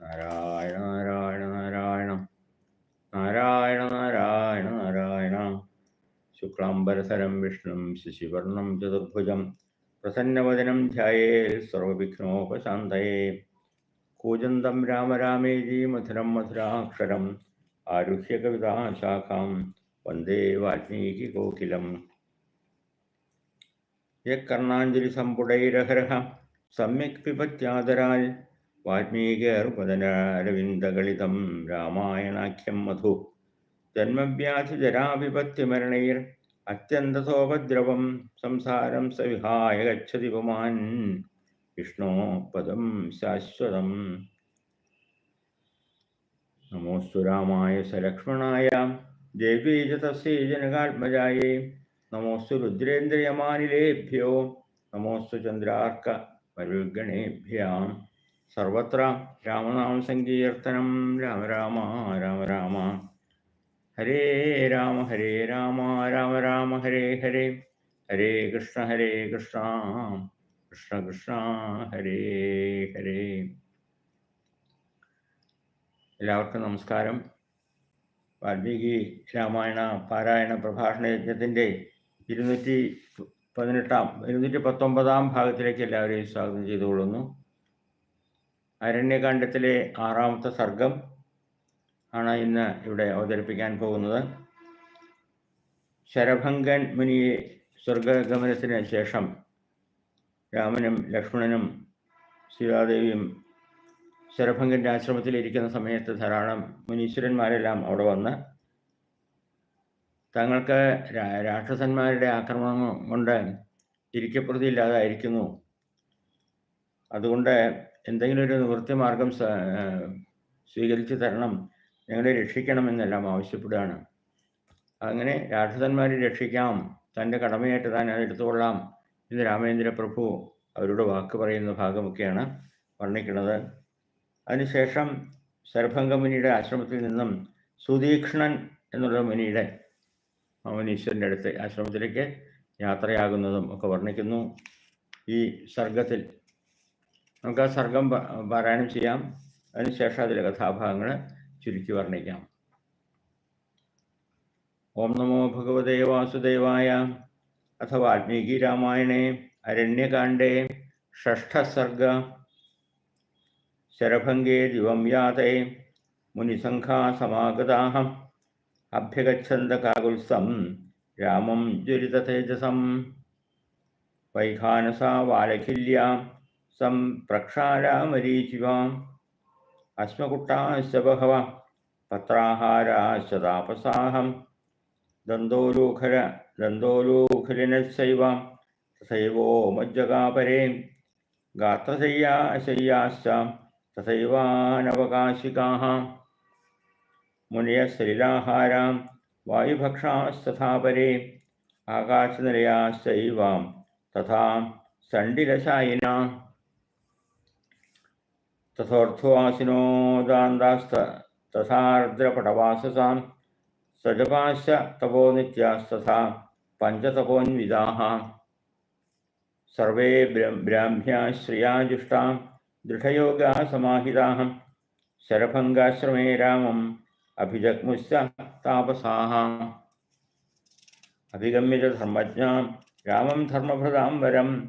നാരായണ നാരായണ നാരായണ. നാരായണ നാരായണ നാരായണ. ശുക്ലാംബരസരം വിഷ്ണും ശശിവർണം ചതുർഭുജം. പ്രസന്നവദനം ധ്യായേ സർവവിഘ്നോപശാന്തയേ. കൂജന്തം രാമരാമേജി മധുരം മധുരാക്ഷരം. ആരുഹ്യ കവിതാശാഖാം വന്ദേ വാൽമീകി കോകിലം യക്കർണാഞ്ജലി സമ്പുടൈരഹരഹ. സമ്യക് പിപത്യാദരാൽ വാൽമീകേർപദനാരവിന്ദഗളിതം രാമായണാഖ്യം മധു. ജന്മവ്യാധിജരാവിപത്തിമരണൈർ അത്യന്തസോപദ്രവം സംസാരം സവിഹായ ഗച്ഛതി പുമാൻ വിഷ്ണോ പദം ശാശ്വതം. നമോസ്തു രാമായ സലക്ഷ്മണായ. ദേവീ ച ജനകാത്മജായേ. നമോസ്തു രുദ്രേന്ദ്രിയമാനിലേഭ്യോ. നമോസ്തു ചന്ദ്രാർക്ക വരുഗണേഭ്യാം സർവത്ര രാമനാമ സങ്കീർത്തനം. രാമ രാമ രാമ രാമ. ഹരേ രാമ ഹരേ രാമ രാമ രാമ ഹരേ ഹരേ. ഹരേ കൃഷ്ണ ഹരേ കൃഷ്ണ. കൃഷ്ണ കൃഷ്ണ ഹരേ ഹരേ. എല്ലാവർക്കും നമസ്കാരം. വാൽമീകി രാമായണ പാരായണ പ്രഭാഷണ യജ്ഞത്തിന്റെ ഇരുന്നൂറ്റി പതിനെട്ടാം ഇരുന്നൂറ്റി പത്തൊമ്പതാം ഭാഗത്തിലേക്ക് എല്ലാവരെയും സ്വാഗതം ചെയ്തുകൊള്ളുന്നു. അരണ്യകാണ്ഡത്തിലെ ആറാമത്തെ സർഗം ആണ് ഇന്ന് ഇവിടെ അവതരിപ്പിക്കാൻ പോകുന്നത്. ശരഭംഗൻ മുനിയെ സ്വർഗഗമനത്തിന് ശേഷം രാമനും ലക്ഷ്മണനും സീതാദേവിയും ശരഭംഗന്റെ ആശ്രമത്തിൽ ഇരിക്കുന്ന സമയത്ത് ധാരാളം മുനീശ്വരന്മാരെല്ലാം അവിടെ വന്ന് തങ്ങൾക്ക് രാക്ഷസന്മാരുടെ ആക്രമണം കൊണ്ട് ഇരിക്കപ്രതിയില്ലാതായിരിക്കുന്നു. അതുകൊണ്ട് എന്തെങ്കിലും ഒരു നിവൃത്തി മാർഗം സ്വീകരിച്ചു തരണം. ഞങ്ങളെ രക്ഷിക്കണമെന്നെല്ലാം ആവശ്യപ്പെടുകയാണ്. അങ്ങനെ രാക്ഷസന്മാരെ രക്ഷിക്കാം. തന്റെ കടമയായിട്ട് താൻ അത് എടുത്തുകൊള്ളാം എന്ന് രാമേന്ദ്ര പ്രഭു അവരോട് വാക്ക് പറയുന്ന ഭാഗമൊക്കെയാണ് വർണിക്കുന്നത്. അതിനുശേഷം ശരഭംഗമുനിയുടെ ആശ്രമത്തിൽ നിന്നും സുതീക്ഷ്ണൻ എന്നുള്ള മുനിയുടെ മുനീശ്വരന്റെ അടുത്ത് ആശ്രമത്തിലേക്ക് യാത്രയാകുന്നതും ഒക്കെ വർണിക്കുന്നു. ഈ സർഗത്തിൽ നമുക്ക് ആ സർഗം പാരായണം ചെയ്യാം. അതിനുശേഷം അതിലെ കഥാഭാഗങ്ങൾ ചുരുക്കി വർണിക്കാം. ഓം നമോ ഭഗവതേ വാസുദേവായ അഥവാ വാൽമീകി രാമായണേ അരണ്യകാണ്ഡേ ഷഷ്ഠസർഗ ശരഭംഗേ ദിവം യാതേ മുനിസംഘാ സമാഗതാഹ അഭ്യഗച്ഛന്തകാകുത്സം രാമം ജ്വലിതതേജസം വൈഖാനസാ വാലഖില്യാം सम्प्रक्षारामरीचिवाम् अश्मकुट्टाश्च बहवः, पत्राहाराः शदापसाहं दन्दोलूखर दन्दोलूखलिनश्चैव तथैवो मज्जगापरे। गात्रशय्या तथैवानवकाशिकाः। मुनयसलिलाहारां वायुभक्षास्तथा परे। आकाशनिलयाश्चैवां तथा चण्डिलशायिना सण्डिलशायिना तथोऽर्थवासिनोदान्तास्त तथार्द्रपटवाससां सजपाश्च तपो नित्यास्तथा, पञ्चतपोन्विदाः। सर्वे ब्राह्म्या श्रियाजुष्टां दृढयोगाः समाहिताः। शरभङ्गाश्रमे रामम् अभिजग्मुश्च तापसाः। अभिगम्य च धर्मज्ञां रामं धर्मभृतां वरम्।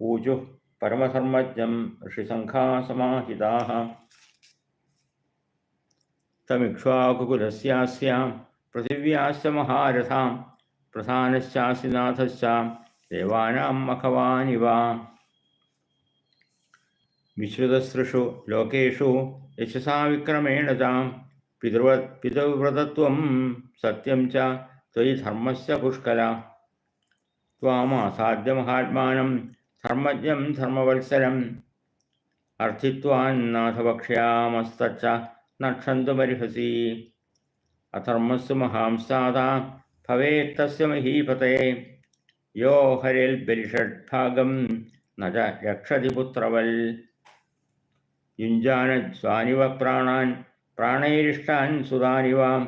ऊचुः परमधर्मज्ञं ऋषिसङ्घा समाहिताः तमिक्ष्वाकुकुलस्यास्यां पृथिव्याश्च महारथां प्रधानश्चासिनाथश्च देवानां मखवानिव विश्रुतसृषु लोकेषु यशसा विक्रमेण तां पितृव, पितृव्रतत्वं सत्यं च त्वयि धर्मस्य पुष्कल। ധർമ്മജ്ഞം ധർമ്മവത്സരം. അർത്ഥിത്വാൻ നാഥവക്ഷ്യാമസ്തച്ച നക്ഷന്തുമർഹസി അധർമ്മസ്സു മഹാംസാദ ഭവേത്തസ്യ മഹീപതേ. യോ ഹരിൽ ബലിഷഡ്ഭാഗം നജ രക്ഷതി പുത്രവൽ. യുഞ്ചാന സ്വാനിവ പ്രാണാൻ പ്രാണൈരിഷ്ടാൻ സുതാനിവ.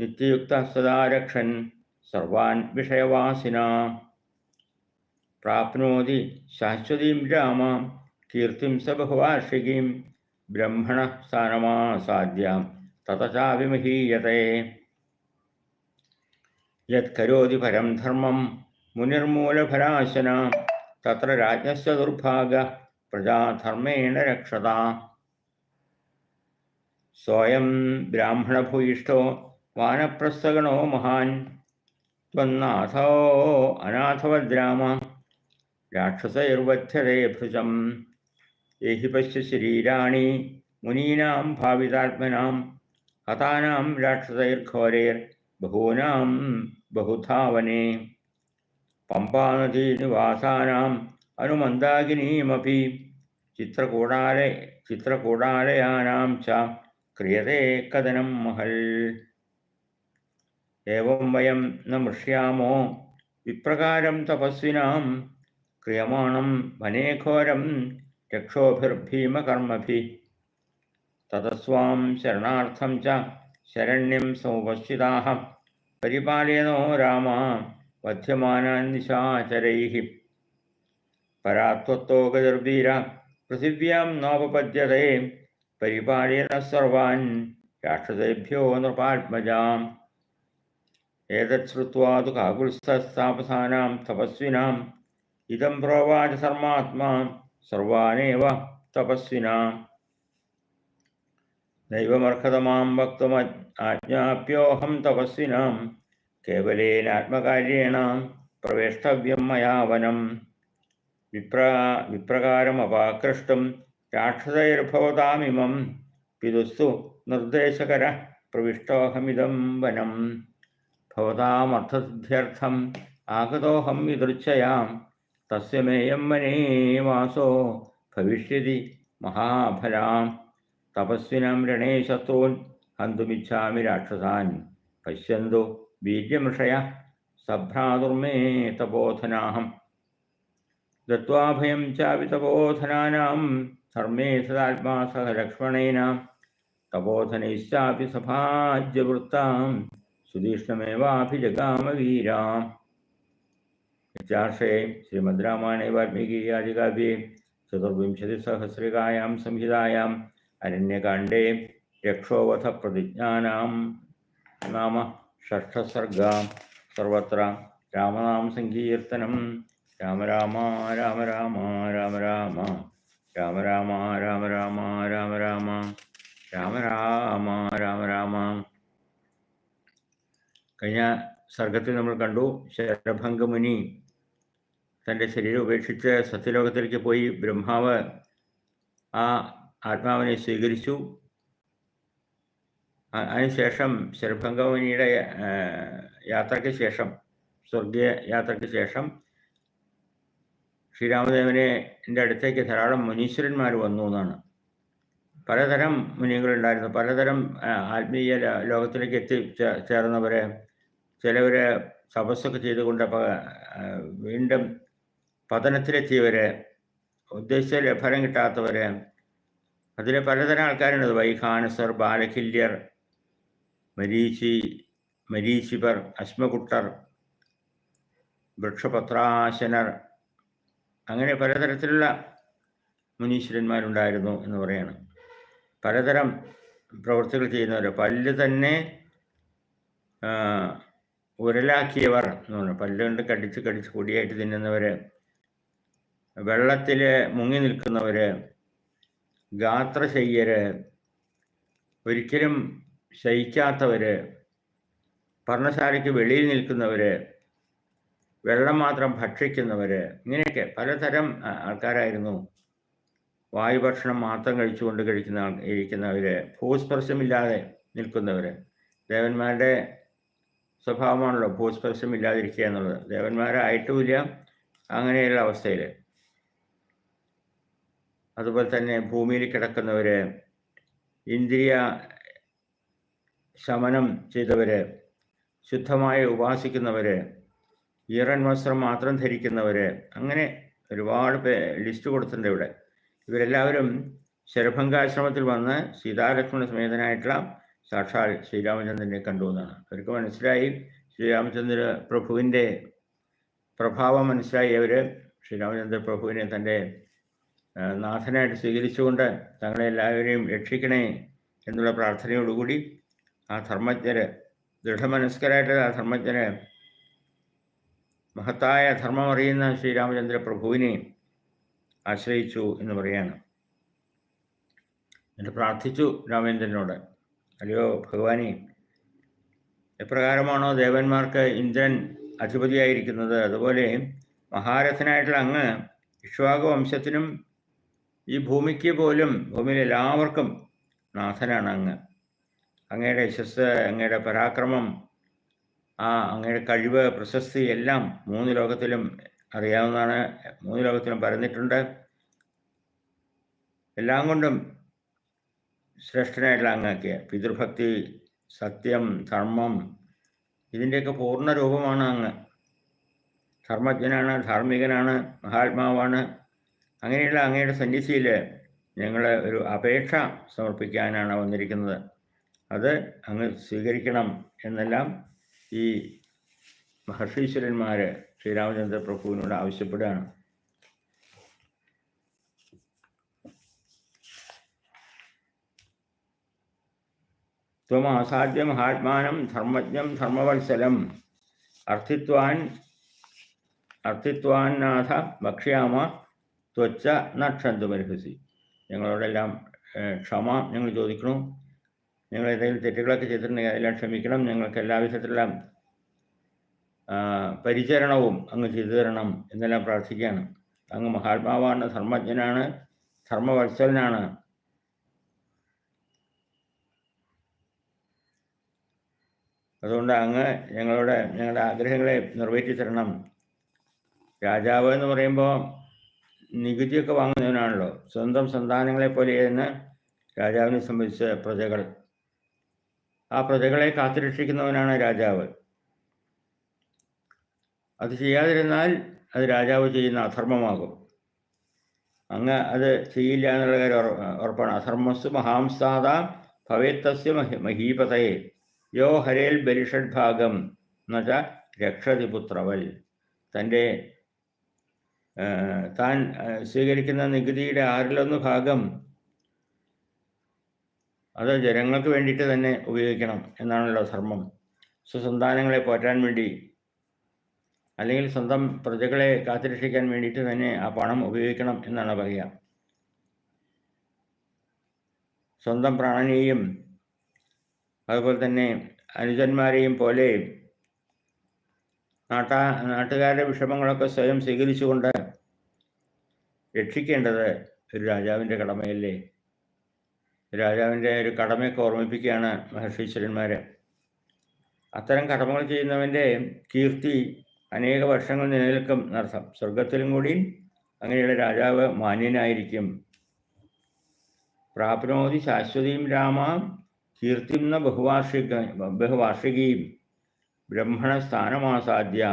നിത്യയുക്ത സദാരക്ഷൻ സർവാൻ വിഷയവാസിന. പ്രാപ്നോതി ശാശ്വതീം രാമാം കീർത്തിം സ ബഹുവാർഷികീം ബ്രഹ്മണ സ്ഥാനമാസാദ്യാം തതചാവിമഹീയത്തെ യത്കരോതി പരം ധർമ്മം മുനിർമൂലഫലാശന തത്ര രാജ്ഞസ്യ ദുർഭാഗ പ്രജാധർമ്മേണ രക്ഷത. സ്വയം ബ്രാഹ്മണഭൂയിഷ്ഠോ വാനപ്രസ്ഥഗണോ മഹാൻ त्वन्नाथो अनाथवद्राम രാക്ഷസൈർവധ്യതേ ഭൃജം ഏഹി പശ്യ ശരീരാണി മുനീനാം ഭാവിതാത്മനാം ഹതാനാം രാക്ഷസൈർഘോരേർ ബഹൂനാം ബഹുധാവനെ. പമ്പാനദീനിവാസാനാം അനുമന്ദാകിനീമപി ചിത്രകൂടാലയ ചിത്രകൂടാലയാനാം ച ക്രിയതേ കഥനം മഹൽ. ഏവം വയം ന മൃഷ്യാമോ വിപ്രകാരം തപസ്വിനാം ക്രിയമാണം വനേഘോരം രക്ഷോഭിർഭീമകർമ്മഭി തതസ്വാം ശരണാർത്ഥം ച ശരണ്യം സമുപസ്ഥിതാः പരിപാലയനോ രാമ വധ്യമാനാൻ നിശാചരൈः പരാത്വത്തോ ഗതിർവീര പൃഥിവ്യാം നോപപദ്യത്തെ പരിപാലയന സർവാൻ രാക്ഷസേഭ്യോ നൃപാത്മജാം. ഏതത് ശ്രുത്വാ തു കാകുൽസ്ഥാപസാനാം തപസ്വിനാം ഇതം പ്രോവാച സർമാത്മാ സർവാനേവ തപസ്വിന ദൈവമർഹതമാം വക്തും ആജ്ഞാപ്യോഹം തപസ്വിനാം കേവലേനാത്മകാര്യേണ പ്രവേഷ്ടവ്യം മയാവനം. വനം വിപ്ര വിപ്രകാരമപാകൃഷ്ടം രാക്ഷസൈർഭവതാമിമം പിതുസ്തു നിർദ്ദേശകര പ്രവിഷ്ടോഹമിതം വനം. ഭവതാമർത്ഥസിദ്ധ്യർത്ഥം ആഗതോഹം വിദൃച്ഛയാം. तस् मेयं वनेवासो भविष्यति महाफलां। तपस्विनां रणे शत्रून्, हन्तुमिच्छामि राक्षसा पश्यो वीर्यमृषयः सभ्रातुर्मे तपोधनाहं। दत्त्वा भयं चापि तपोधनानां धर्मे सदात्मा सह लक्ष्मणेन। तपोधनैश्चापि सभाज्यवृत्तां। सुदीष्णमेवाभिजगामवीराम् രാമായണേ വാൽമീകി ആദികാവ്യേ ചതുർവിംശതിസഹസ്രികായാം സംഹിതായാം അരണ്യകാണ്ഡേ രക്ഷോവധ പ്രതിജ്ഞാനാം നാമ ഷഷ്ഠസർഗ സർവത്ര രാമനാമ സങ്കീർത്തനം രാമ രാമ രാമ രാമ രാമ രാമ രാമ രാമ രാമ രാമ രാമ രാമ രാമ രാമ രാമ രാമ കഴിഞ്ഞ സർഗത്തിൽ നമ്മൾ കണ്ടു ശരഭംഗമുനി തന്റെ ശരീരം ഉപേക്ഷിച്ച് സത്യലോകത്തിലേക്ക് പോയി ബ്രഹ്മാവ് ആ ആത്മാവിനെ സ്വീകരിച്ചു. അതിനുശേഷം ശരഭംഗമുനിയുടെ യാത്രയ്ക്ക് ശേഷം സ്വർഗീയ യാത്രയ്ക്ക് ശേഷം ശ്രീരാമദേവനെ എന്റെ അടുത്തേക്ക് ധാരാളം മുനീശ്വരന്മാർ വന്നു എന്നാണ്. പലതരം മുനികളുണ്ടായിരുന്നു. പലതരം ആത്മീയ ലോകത്തിലേക്ക് എത്തി ചേർന്നവരെ ചിലവർ തപസ്സൊക്കെ ചെയ്തുകൊണ്ട് വീണ്ടും പതനത്തിലെത്തിയവര് ഉദ്ദേശിച്ച ഫലം കിട്ടാത്തവര് അതിൽ പലതരം ആൾക്കാരുണ്ട്. വൈഖാനസർ ബാലഖില്യർ മരീചി മരീചിപർ അശ്മകുട്ടർ വൃക്ഷപത്രാശനർ അങ്ങനെ പലതരത്തിലുള്ള മുനീശ്വരന്മാരുണ്ടായിരുന്നു എന്ന് പറയാണ്. പലതരം പ്രവൃത്തികൾ ചെയ്യുന്നവർ. പല്ല് തന്നെ ഉരലാക്കിയവർ എന്ന് പറഞ്ഞു. പല്ലുകൊണ്ട് കടിച്ച് കടിച്ച് പൊടിയായിട്ട് തിന്നുന്നവര് വെള്ളത്തിൽ മുങ്ങി നിൽക്കുന്നവര് ഗാത്രശയ്യര് ഒരിക്കലും ശയിക്കാത്തവർ പർണശാലയ്ക്ക് വെളിയിൽ നിൽക്കുന്നവർ വെള്ളം മാത്രം ഭക്ഷിക്കുന്നവർ ഇങ്ങനെയൊക്കെ പലതരം ആൾക്കാരായിരുന്നു. വായുഭക്ഷണം മാത്രം കഴിച്ചുകൊണ്ട് കഴിക്കുന്ന ആൾ ഇരിക്കുന്നവര് ഭൂസ്പർശമില്ലാതെ നിൽക്കുന്നവർ ദേവന്മാരുടെ സ്വഭാവമാണല്ലോ ഭൂസ്പർശമില്ലാതിരിക്കുക എന്നുള്ളത്. ദേവന്മാരായിട്ടുമില്ല അങ്ങനെയുള്ള അവസ്ഥയിൽ അതുപോലെ തന്നെ ഭൂമിയിൽ കിടക്കുന്നവര് ഇന്ദ്രിയ ശമനം ചെയ്തവര് ശുദ്ധമായി ഉപാസിക്കുന്നവര് ഈറൻ വസ്ത്രം മാത്രം ധരിക്കുന്നവര് അങ്ങനെ ഒരുപാട് പേ ലിസ്റ്റ് കൊടുത്തിട്ടുണ്ട് ഇവിടെ. ഇവരെല്ലാവരും ശരഭംഗാശ്രമത്തിൽ വന്ന് സീതാലക്ഷ്മണ സമേതനായിട്ടുള്ള സാക്ഷാൽ ശ്രീരാമചന്ദ്രനെ കണ്ടു എന്നാണ്. അവർക്ക് മനസ്സിലായി ശ്രീരാമചന്ദ്ര പ്രഭുവിന്റെ പ്രഭാവം മനസ്സിലായി. അവർ ശ്രീരാമചന്ദ്ര പ്രഭുവിനെ തന്റെ നാഥനായിട്ട് സ്വീകരിച്ചുകൊണ്ട് തങ്ങളെല്ലാവരെയും രക്ഷിക്കണേ എന്നുള്ള പ്രാർത്ഥനയോടുകൂടി ആ ധർമ്മജ്ഞര് ദൃഢമനസ്കരായിട്ട് ആ ധർമ്മജ്ഞര് മഹത്തായ ധർമ്മം അറിയുന്ന ശ്രീരാമചന്ദ്ര പ്രഭുവിനെ ആശ്രയിച്ചു എന്ന് പറയാണ് എന്നിട്ട് പ്രാർത്ഥിച്ചു രാമചന്ദ്രനോട്. അല്ലയോ ഭഗവാനെ എപ്രകാരമാണോ ദേവന്മാർക്ക് ഇന്ദ്രൻ അധിപതിയായിരിക്കുന്നത്? അതുപോലെ മഹാരഥനായിട്ടുള്ള അങ്ങ് ഇക്ഷ്വാകു വംശത്തിനും ഈ ഭൂമിക്ക് പോലും ഭൂമിയിൽ എല്ലാവർക്കും നാഥനാണ് അങ്ങ് അങ്ങയുടെ യശസ് അങ്ങയുടെ പരാക്രമം ആ അങ്ങയുടെ കഴിവ് പ്രശസ്തി എല്ലാം മൂന്ന് ലോകത്തിലും അറിയാവുന്നതാണ് മൂന്ന് ലോകത്തിലും പറഞ്ഞിട്ടുണ്ട് എല്ലാം കൊണ്ടും ശ്രേഷ്ഠനായിട്ടുള്ള അങ്ങക്ക് പിതൃഭക്തി സത്യം ധർമ്മം ഇതിന്റെയൊക്കെ പൂർണ രൂപമാണ് അങ്ങ്. ധർമ്മജ്ഞനാണ് ധാർമ്മികനാണ് മഹാത്മാവാണ് അങ്ങനെയുള്ള അങ്ങയുടെ സന്നിധിയിൽ ഞങ്ങൾ ഒരു അപേക്ഷ സമർപ്പിക്കാനാണ് വന്നിരിക്കുന്നത്. അത് അങ്ങ് സ്വീകരിക്കണം എന്നെല്ലാം ഈ മഹർഷീശ്വരന്മാർ ശ്രീരാമചന്ദ്ര പ്രഭുവിനോട് ആവശ്യപ്പെടുകയാണ്. ത്വമാസാദ്യ മഹാത്മാനം ധർമ്മജ്ഞം ധർമ്മവത്സലം അർത്ഥിത്വാൻ അർത്ഥിത്വാന്നാഥ ഭക്ഷ്യാമ ത്വച്ച നക്ഷന്തുമർഹസി ഞങ്ങളോടെല്ലാം ഏഹ്, ക്ഷമ ഞങ്ങൾ ചോദിക്കണു. ഞങ്ങൾ ഏതെങ്കിലും തെറ്റുകളൊക്കെ ചെയ്തിട്ടുണ്ടെങ്കിൽ അതെല്ലാം ക്ഷമിക്കണം. ഞങ്ങൾക്ക് എല്ലാ വിധത്തിലുള്ള പരിചരണവും അങ്ങ് ചെയ്തു തരണം എന്നെല്ലാം പ്രാർത്ഥിക്കുകയാണ്. അങ്ങ് മഹാത്മാവാണ് ധർമ്മജ്ഞനാണ് ധർമ്മവത്സലനാണ്. അതുകൊണ്ട് അങ്ങ് ഞങ്ങളുടെ ഞങ്ങളുടെ ആഗ്രഹങ്ങളെ നിറവേറ്റി തരണം രാജാവ് എന്ന് പറയുമ്പോൾ നികുതിയൊക്കെ വാങ്ങുന്നവനാണല്ലോ. സ്വന്തം സന്താനങ്ങളെ പോലെയെന്ന് രാജാവിനെ സംബന്ധിച്ച പ്രജകൾ. ആ പ്രജകളെ കാത്തുരക്ഷിക്കുന്നവനാണ് രാജാവ്. അത് ചെയ്യാതിരുന്നാൽ അത് രാജാവ് ചെയ്യുന്ന അധർമ്മമാകും. അങ്ങ് അത് ചെയ്യില്ല എന്നുള്ള കാര്യം ഉറപ്പാണ്. അധർമ്മസ് മഹാംസാദ ഭവേത്തസ്യ മഹി മഹീപതയെ. യോ ഹരേൽ ബലിഷഡ് ഭാഗം എന്നുവെച്ചാൽ രക്ഷതിപുത്രവൽ തന്റെ താൻ സ്വീകരിക്കുന്ന നികുതിയുടെ ആറിലൊന്ന് ഭാഗം അത് ജനങ്ങൾക്ക് വേണ്ടിയിട്ട് തന്നെ ഉപയോഗിക്കണം എന്നാണല്ലോ ധർമ്മം. സ്വസന്താനങ്ങളെ പോറ്റാൻ വേണ്ടി അല്ലെങ്കിൽ സ്വന്തം പ്രജകളെ കാത്തുരക്ഷിക്കാൻ വേണ്ടിയിട്ട് തന്നെ ആ പണം ഉപയോഗിക്കണം എന്നാണ് പറയുക. സ്വന്തം പ്രാണനെയും അതുപോലെ തന്നെ അനുജന്മാരെയും പോലെ നാട്ടാ നാട്ടുകാരുടെ വിഷമങ്ങളൊക്കെ സ്വയം സ്വീകരിച്ചുകൊണ്ട് രക്ഷിക്കേണ്ടത് ഒരു രാജാവിന്റെ കടമയല്ലേ? രാജാവിന്റെ ഒരു കടമയൊക്കെ ഓർമ്മിപ്പിക്കുകയാണ് മഹർഷീശ്വരന്മാർ അത്തരം കടമകൾ ചെയ്യുന്നവന്റെ കീർത്തി അനേക വർഷങ്ങൾ നിലനിൽക്കും എന്നർത്ഥം. സ്വർഗത്തിലും കൂടി അങ്ങനെയുള്ള രാജാവ് മാന്യനായിരിക്കും. പ്രാപ്നോതി ശാശ്വതിയും രാമ കീർത്തിം ബഹുവാർഷിക ബഹുവാർഷികീം. ബ്രഹ്മണ സ്ഥാനമാസാദ്യ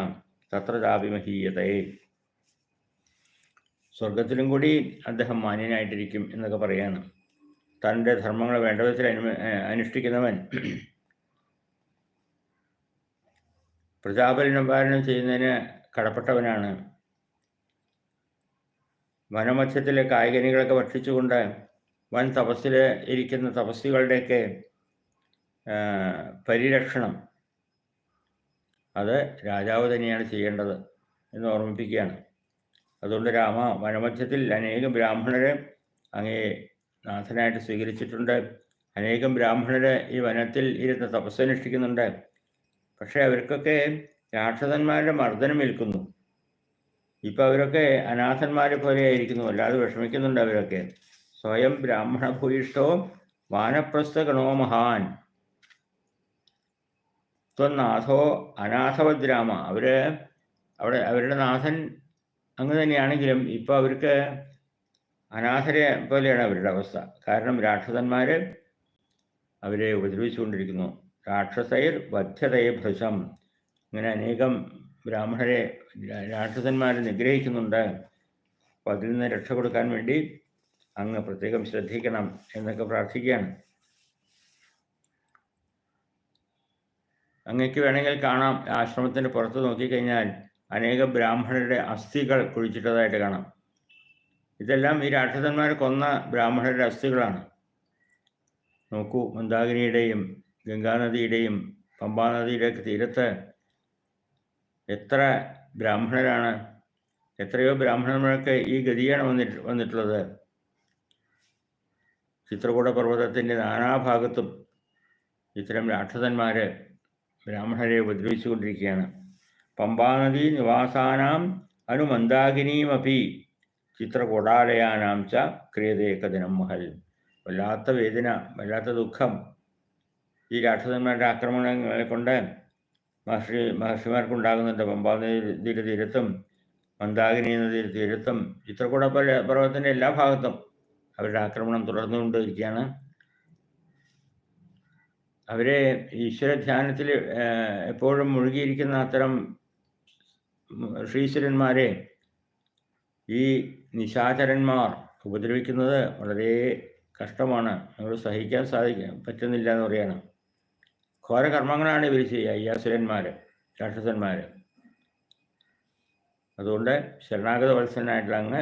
തത്ര ചാപി മഹീയതയെ സ്വർഗത്തിലും കൂടി അദ്ദേഹം മാന്യനായിട്ടിരിക്കും എന്നൊക്കെ പറയാണ്. തന്റെ ധർമ്മങ്ങൾ വേണ്ട വിധത്തിൽ അനു അനുഷ്ഠിക്കുന്നവൻ പ്രജാപരിണപാലനം ചെയ്യുന്നതിന് കടപ്പെട്ടവനാണ്. വനമത്സ്യത്തിലെ കായികനികളൊക്കെ ഭക്ഷിച്ചുകൊണ്ട് വൻ തപസ്സിൽ ഇരിക്കുന്ന തപസ്സികളുടെയൊക്കെ പരിരക്ഷണം അത് രാജാവ് തന്നെയാണ് ചെയ്യേണ്ടത് എന്ന് ഓർമ്മിപ്പിക്കുകയാണ്. അതുകൊണ്ട് രാമ വനമധ്യത്തിൽ അനേകം ബ്രാഹ്മണരെ അങ്ങേ നാഥനായിട്ട് സ്വീകരിച്ചിട്ടുണ്ട്. അനേകം ബ്രാഹ്മണരെ ഈ വനത്തിൽ ഇരുന്ന് തപസ്സനുഷ്ഠിക്കുന്നുണ്ട്. പക്ഷേ അവർക്കൊക്കെ രാക്ഷസന്മാരുടെ മർദ്ദനം ഏൽക്കുന്നു. ഇപ്പൊ അവരൊക്കെ അനാഥന്മാരെ പോലെ ആയിരിക്കുന്നു. അല്ലാതെ വിഷമിക്കുന്നുണ്ട് അവരൊക്കെ. സ്വയം ബ്രാഹ്മണ ഭൂയിഷ്ടോ വാനപ്രസ്ഥ ഗണോ മഹാൻ. ത്വനാഥോ അനാഥവദ്രാമ അവർ അവിടെ അവരുടെ നാഥൻ അങ്ങ് തന്നെയാണെങ്കിലും ഇപ്പൊ അവർക്ക് അനാഥരെ പോലെയാണ് അവരുടെ അവസ്ഥ. കാരണം രാക്ഷസന്മാര് അവരെ ഉപദ്രവിച്ചുകൊണ്ടിരിക്കുന്നു. രാക്ഷസൈർ വധ്യതയെ ഭൃശം. ഇങ്ങനെ അനേകം ബ്രാഹ്മണരെ രാക്ഷസന്മാരെ നിഗ്രഹിക്കുന്നുണ്ട്. അപ്പം അതിൽ നിന്ന് രക്ഷ കൊടുക്കാൻ വേണ്ടി അങ്ങ് പ്രത്യേകം ശ്രദ്ധിക്കണം എന്നൊക്കെ പ്രാർത്ഥിക്കുകയാണ്. അങ്ങക്ക് വേണമെങ്കിൽ കാണാം. ആശ്രമത്തിന്റെ പുറത്ത് നോക്കിക്കഴിഞ്ഞാൽ അനേക ബ്രാഹ്മണരുടെ അസ്ഥികൾ കുഴിച്ചിട്ടതായിട്ട് കാണാം. ഇതെല്ലാം ഈ രാക്ഷസന്മാർ കൊന്ന ബ്രാഹ്മണരുടെ അസ്ഥികളാണ്. നോക്കൂ മന്ദാകിനിയുടെയും ഗംഗാനദിയുടെയും പമ്പാനദിയുടെയൊക്കെ തീരത്ത് എത്ര ബ്രാഹ്മണരാണ് എത്രയോ ബ്രാഹ്മണന്മാർക്ക് ഈ ഗതിയാണ് വന്നിട്ട് വന്നിട്ടുള്ളത്. ചിത്രകൂട പർവതത്തിന്റെ നാനാഭാഗത്തും ഇത്തരം രാക്ഷസന്മാർ ബ്രാഹ്മണരെ ഉപദ്രവിച്ചു കൊണ്ടിരിക്കുകയാണ് പമ്പാനദി നിവാസാനാം അനുമന്ദാകിനീമപി ചിത്രകൂടാലയാനാം ച ക്രിയതേ കഥനം മഹൽ. വല്ലാത്ത വേദന വല്ലാത്ത ദുഃഖം. ഈ രാക്ഷസന്മാരുടെ ആക്രമണങ്ങളെ കൊണ്ട് മഹർഷി മഹർഷിമാർക്കുണ്ടാകുന്നുണ്ട് പമ്പാനദിയുടെ തീരത്തും മന്ദാകിനി നദിയുടെ തീരത്തും ചിത്രകൂട പർവ- പർവതത്തിന്റെ എല്ലാ ഭാഗത്തും അവരുടെ ആക്രമണം തുടർന്നുകൊണ്ടിരിക്കുകയാണ്. അവരെ ഈശ്വര ധ്യാനത്തിൽ എപ്പോഴും മുഴുകിയിരിക്കുന്ന അത്തരം ശ്രീശ്വരന്മാരെ ഈ നിശാചരന്മാർ ഉപദ്രവിക്കുന്നത് വളരെ കഷ്ടമാണ്. നമ്മൾ സഹിക്കാൻ സാധിക്കാൻ പറ്റുന്നില്ല എന്ന് പറയണം. ഘോര കർമ്മങ്ങളാണ് ഇവർ ചെയ്യുക ഈ അസുരന്മാർ രാക്ഷസന്മാർ അതുകൊണ്ട് ശരണാഗത വത്സനായിട്ടുള്ള അങ്ങ്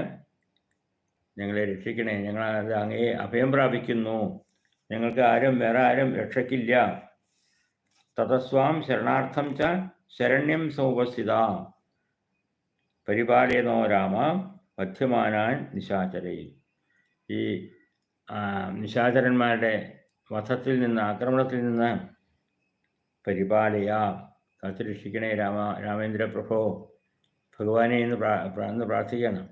ഞങ്ങളെ രക്ഷിക്കണേ. ഞങ്ങൾ അത് അങ്ങയെ അഭയം പ്രാപിക്കുന്നു. ഞങ്ങൾക്ക് ആരും വേറെ ആരും രക്ഷയ്ക്കില്ല. തതസ്വാം ശരണാർത്ഥം ച ശരണ്യം സമുപസ്ഥിത. പരിപാലയനോ രാമ മധ്യമാനാൻ നിശാചരൈ. ഈ നിശാചരന്മാരുടെ വധത്തിൽ നിന്ന് ആക്രമണത്തിൽ നിന്ന് പരിപാലയ. കാത്തുരക്ഷിക്കണേ രാമ രാമേന്ദ്ര പ്രഭോ. ഭഗവാനെ എന്ന് പ്രാ- എന്ന് പ്രാർത്ഥിക്കണം.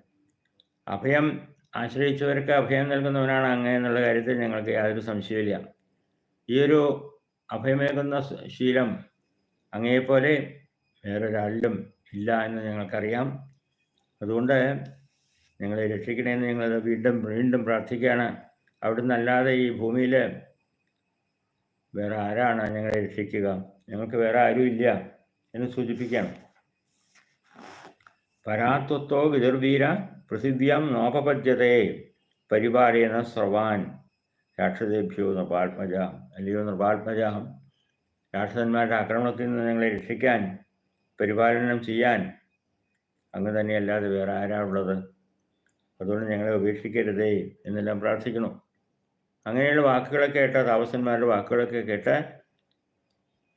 അഭയം ആശ്രയിച്ചവർക്ക് അഭയം നൽകുന്നവനാണ് അങ്ങ് എന്നുള്ള കാര്യത്തിൽ ഞങ്ങൾക്ക് യാതൊരു സംശയമില്ല ഈ ഒരു അഭയമേകുന്ന ശീലം അങ്ങയെപ്പോലെ വേറൊരാളിലും ഇല്ല എന്ന് ഞങ്ങൾക്കറിയാം. അതുകൊണ്ട് ഞങ്ങളെ രക്ഷിക്കണമെന്ന് ഞങ്ങൾ വീണ്ടും വീണ്ടും പ്രാർത്ഥിക്കുകയാണ്. അവിടുന്ന് അല്ലാതെ ഈ ഭൂമിയിൽ വേറെ ആരാണ് ഞങ്ങളെ രക്ഷിക്കുക? ഞങ്ങൾക്ക് വേറെ ആരും ഇല്ല എന്ന് സൂചിപ്പിക്കുകയാണ് പരാത്വത്തോ വിതുർവീര പ്രസിദ്ധ്യം നോപപദ്യത്തെ പരിപാലയന സ്രവാൻ രാക്ഷസേഭ്യോ നൃപാത്മജ അല്ലയോ നൃപാത്മജ രാക്ഷസന്മാരുടെ ആക്രമണത്തിൽ നിന്ന് ഞങ്ങളെ രക്ഷിക്കാൻ പരിപാലനം ചെയ്യാൻ അങ്ങ് തന്നെയല്ലാതെ വേറെ ആരാ ഉള്ളത് അതുകൊണ്ട് ഞങ്ങളെ ഉപേക്ഷിക്കരുതേ എന്നെല്ലാം പ്രാർത്ഥിക്കുന്നു. അങ്ങനെയുള്ള വാക്കുകളൊക്കെ കേട്ട താമസന്മാരുടെ വാക്കുകളൊക്കെ കേട്ട്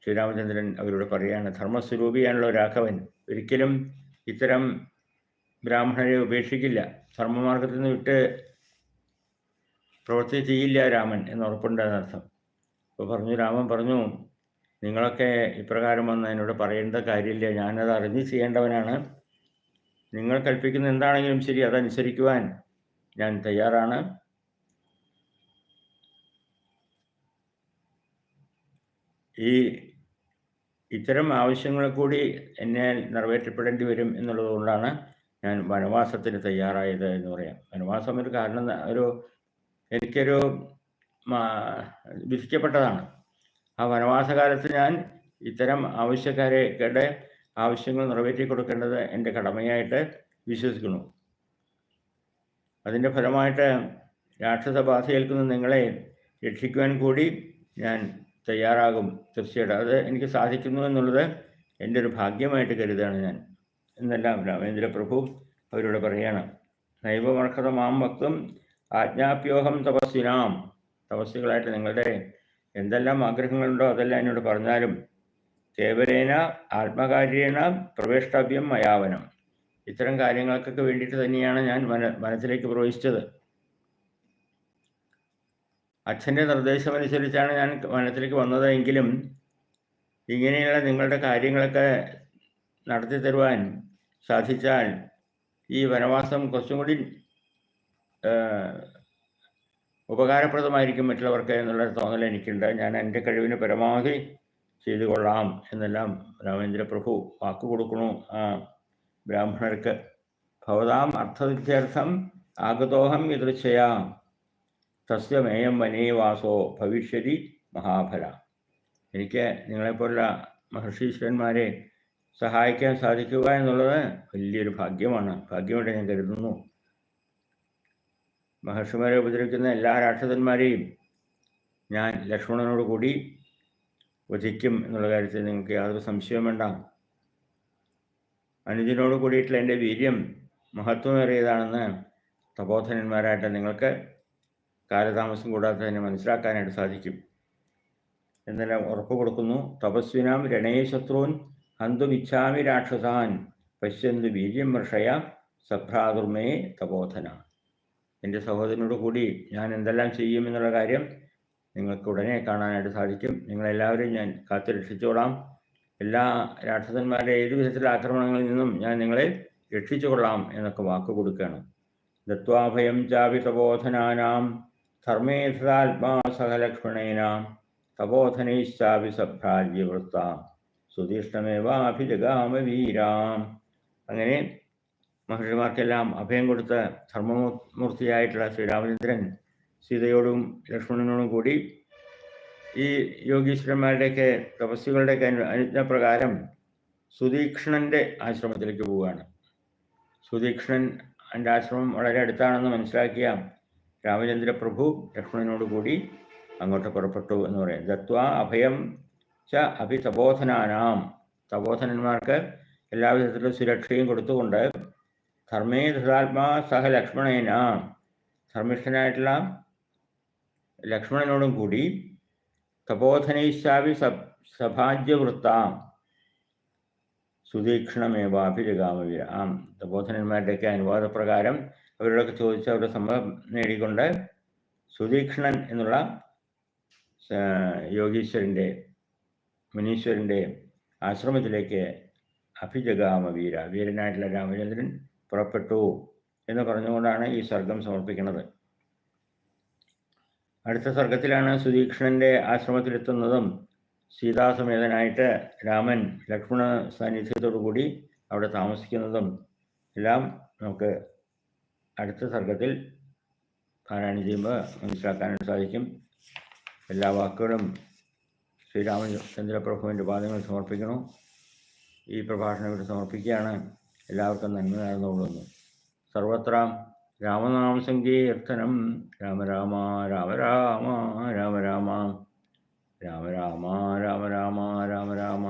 ശ്രീരാമചന്ദ്രൻ അവരോട് പറയുകയാണ് ധർമ്മസ്വരൂപിയാണല്ലോ രാഘവൻ. ഒരിക്കലും ഇത്തരം ബ്രാഹ്മണരെ ഉപേക്ഷിക്കില്ല. ധർമ്മമാർഗത്തിൽ നിന്ന് വിട്ട് പ്രവൃത്തി ചെയ്യില്ല രാമൻ എന്ന് ഉറപ്പുണ്ടെന്നർത്ഥം അപ്പോൾ പറഞ്ഞു രാമൻ പറഞ്ഞു നിങ്ങളൊക്കെ ഇപ്രകാരം വന്ന് എന്നോട് പറയേണ്ട കാര്യമില്ല. ഞാനത് അറിഞ്ഞ് ചെയ്യേണ്ടവനാണ്. നിങ്ങൾ കൽപ്പിക്കുന്ന എന്താണെങ്കിലും ശരി അതനുസരിക്കുവാൻ ഞാൻ തയ്യാറാണ്. ഈ ഇത്തരം ആവശ്യങ്ങൾ കൂടി എന്നെ നിറവേറ്റപ്പെടേണ്ടി വരും എന്നുള്ളത് കൊണ്ടാണ് ഞാൻ വനവാസത്തിന് തയ്യാറായത് എന്ന് പറയാം. വനവാസം ഒരു കാരണം ഒരു എനിക്കൊരു വിധിക്കപ്പെട്ടതാണ്. ആ വനവാസകാലത്ത് ഞാൻ ഇത്തരം ആവശ്യക്കാരെ ആവശ്യങ്ങൾ നിറവേറ്റി കൊടുക്കേണ്ടത് എന്റെ കടമയായിട്ട് വിശ്വസിക്കുന്നു. അതിന്റെ ഫലമായിട്ട് രാക്ഷസ ബാധയേൽക്കുന്ന നിങ്ങളെ രക്ഷിക്കുവാൻ കൂടി ഞാൻ തയ്യാറാകും. തീർച്ചയായിട്ടും അത് എനിക്ക് സാധിക്കുന്നു എന്നുള്ളത് എന്റെ ഒരു ഭാഗ്യമായിട്ട് കരുതാണ് ഞാൻ. എന്നെല്ലാം രാമേന്ദ്രപ്രഭു അവരോട് പറയണം. നൈവമർഹത മാം ഭക്തും ആജ്ഞാപ്യോഹം തപസ്സിനാം. തപസ്സികളായിട്ട് നിങ്ങളുടെ എന്തെല്ലാം ആഗ്രഹങ്ങളുണ്ടോ അതെല്ലാം എന്നോട് പറഞ്ഞാലും കേവലേന ആത്മകാര്യേണ പ്രവേഷ്ടവ്യം മയാവനം. ഇത്തരം കാര്യങ്ങൾക്കൊക്കെ വേണ്ടിയിട്ട് തന്നെയാണ് ഞാൻ മന മനസ്സിലേക്ക് പ്രവേശിച്ചത് അച്ഛന്റെ നിർദ്ദേശമനുസരിച്ചാണ് ഞാൻ വനത്തിലേക്ക് വന്നതെങ്കിലും ഇങ്ങനെയുള്ള നിങ്ങളുടെ കാര്യങ്ങളൊക്കെ നടത്തി തരുവാൻ സാധിച്ചാൽ ഈ വനവാസം കുറച്ചും കൂടി ഉപകാരപ്രദമായിരിക്കും മറ്റുള്ളവർക്ക് എന്നുള്ള തോന്നൽ എനിക്കുണ്ട്. ഞാൻ എന്റെ കഴിവിന് പരമാവധി ചെയ്തു കൊള്ളാം എന്നെല്ലാം രാമേന്ദ്ര പ്രഭു വാക്ക് കൊടുക്കണു ആ ബ്രാഹ്മണർക്ക് ഭവതാം അർത്ഥവിദ്യാർത്ഥം ആഗതോഹം യദൃച്ഛയാം തസ്യമേയം വനേ വാസോ ഭവിഷ്യതി മഹാഫല എനിക്ക് നിങ്ങളെപ്പോലുള്ള മഹർഷീശ്വരന്മാരെ സഹായിക്കാൻ സാധിക്കുക എന്നുള്ളത് വലിയൊരു ഭാഗ്യമാണ്. ഭാഗ്യമായിട്ട് ഞാൻ കരുതുന്നു. മഹർഷിമാരെ ഉപദ്രവിക്കുന്ന എല്ലാ രാക്ഷസന്മാരെയും ഞാൻ ലക്ഷ്മണനോട് കൂടി വധിക്കും എന്നുള്ള കാര്യത്തിൽ നിങ്ങൾക്ക് യാതൊരു സംശയവും വേണ്ട. അനുജനോട് കൂടിയിട്ടുള്ള എന്റെ വീര്യം മഹത്വമേറിയതാണെന്ന് തപോധനന്മാരായിട്ട് നിങ്ങൾക്ക് കാലതാമസം കൂടാതെ തന്നെ മനസ്സിലാക്കാനായിട്ട് സാധിക്കും. എന്നെല്ലാം ഉറപ്പ് കൊടുക്കുന്നു തപസ്വിനാം രണേ ശത്രുൻ ഹന്തുമിച്ഛാമി രാക്ഷസാൻ. പശ്യന്തു വീര്യം വർഷയ സഭ്രാതുർമേ തപോധന. എന്റെ സഹോദരനോട് കൂടി ഞാൻ എന്തെല്ലാം ചെയ്യും എന്നുള്ള കാര്യം നിങ്ങൾക്ക് ഉടനെ കാണാനായിട്ട് സാധിക്കും. നിങ്ങളെല്ലാവരും ഞാൻ കാത്തു രക്ഷിച്ചോളാം. എല്ലാ രാക്ഷസന്മാരുടെ ഏതു വിധത്തിലുള്ള ആക്രമണങ്ങളിൽ നിന്നും ഞാൻ നിങ്ങളെ രക്ഷിച്ചു കൊള്ളാം എന്നൊക്കെ വാക്ക് കൊടുക്കുകയാണ്. ദത്വാഭയം ചാപി തപോധനാനാം. ധർമ്മേധാത്മാ സഹലക്ഷ്മണേനാം. തപോധനൈശ്ചാപി സഭ്രാജ്യവൃത്ത. സുതീഷ്ണമേവാഭിജഗാമ വീരാം അങ്ങനെ മഹർഷിമാർക്കെല്ലാം അഭയം കൊടുത്ത ധർമ്മമൂർത്തിയായിട്ടുള്ള ശ്രീരാമചന്ദ്രൻ സീതയോടും ലക്ഷ്മണനോടും കൂടി ഈ യോഗീശ്വരന്മാരുടെയൊക്കെ തപസ്സുകളുടെയൊക്കെ അനു അനുജ്ഞപ്രകാരം സുതീക്ഷ്ണന്റെ ആശ്രമത്തിലേക്ക് പോവുകയാണ്. സുതീക്ഷ്ണൻ എന്റെ ആശ്രമം വളരെ അടുത്താണെന്ന് മനസ്സിലാക്കിയ രാമചന്ദ്ര പ്രഭു ലക്ഷ്മണനോട് കൂടി അങ്ങോട്ട് പുറപ്പെട്ടു എന്ന് പറയും. ദത്വ അഭയം ച അഭി തപോധനാനാം. തപോധനന്മാർക്ക് എല്ലാവിധത്തിലുള്ള സുരക്ഷയും കൊടുത്തുകൊണ്ട് ധർമ്മേ ധൃതാത്മാ സഹ ലക്ഷ്മണേന. ധർമ്മിഷ്ഠനായിട്ടുള്ള ലക്ഷ്മണനോടും കൂടി തപോധനൈശാവി സഭാജ്യവൃത്താം. സുതീക്ഷണമേവാഭിജഗാമവീര ആ തപോധനന്മാരുടെയൊക്കെ അനുവാദപ്രകാരം അവരോടൊക്കെ ചോദിച്ച് അവരുടെ സമ്മതം നേടിക്കൊണ്ട് സുദീക്ഷണൻ എന്നുള്ള യോഗീശ്വരന്റെ മുനീശ്വരന്റെ ആശ്രമത്തിലേക്ക് അഭിജഗാമ വീര വീരനായിട്ടുള്ള രാമചന്ദ്രൻ പുറപ്പെട്ടു എന്ന് പറഞ്ഞുകൊണ്ടാണ് ഈ സർഗം സമർപ്പിക്കുന്നത്. അടുത്ത സർഗത്തിലാണ് സുതീക്ഷ്ണന്റെ ആശ്രമത്തിലെത്തുന്നതും സീതാസമേതനായിട്ട് രാമൻ ലക്ഷ്മണ സാന്നിധ്യത്തോടു കൂടി അവിടെ താമസിക്കുന്നതും എല്ലാം നമുക്ക് അടുത്ത സർഗത്തിൽ പാരായണം ചെയ്യുമ്പോൾ മനസ്സിലാക്കാനായിട്ട് സാധിക്കും. എല്ലാ വാക്കുകളും ശ്രീരാമചന്ദ്രപ്രഭുവിന്റെ പാദങ്ങൾ സമർപ്പിക്കണം. ഈ പ്രഭാഷണം ഇവിടെ സമർപ്പിക്കുകയാണ് എല്ലാവർക്കും നന്മ നേർന്നുകൊള്ളുന്നു. സർവത്ര രാമനാമ സങ്കീർത്തനം രാമ രാമ രാമ രാമ രാമ രാമ രാമ രാമ രാമ രാമ രാമ രാമ.